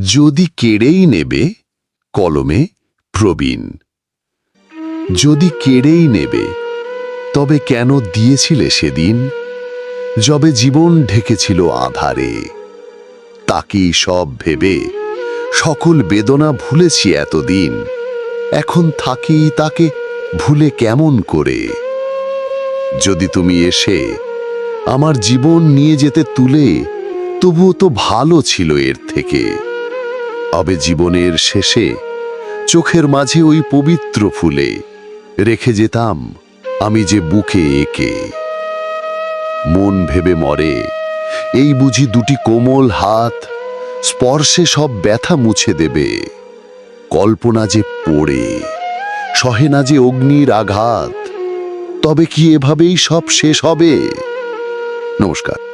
যদি কেড়েই নেবে কলমে প্রবীণ। যদি কেড়েই নেবে, তবে কেন দিয়েছিলে সেদিন? যবে জীবন ঢেকেছিল আধারে। তাকেই সব ভেবে সকল বেদনা ভুলেছি এতদিন। এখন থাকি তাকে ভুলে কেমন করে? যদি তুমি এসে আমার জীবন নিয়ে যেতে তুলে, তবুও তো ভালো ছিল এর থেকে। তবে জীবনের শেষে চোখের মাঝে ওই পবিত্র ফুলে রেখে যেতাম আমি যে বুকে একে। মন ভেবে মরে, এই বুঝি দুটি কোমল হাত স্পর্শে সব ব্যথা মুছে দেবে। কল্পনা যে পড়ে, সহে না যে অগ্নির আঘাত, তবে কি এভাবেই সব শেষ হবে? নমস্কার।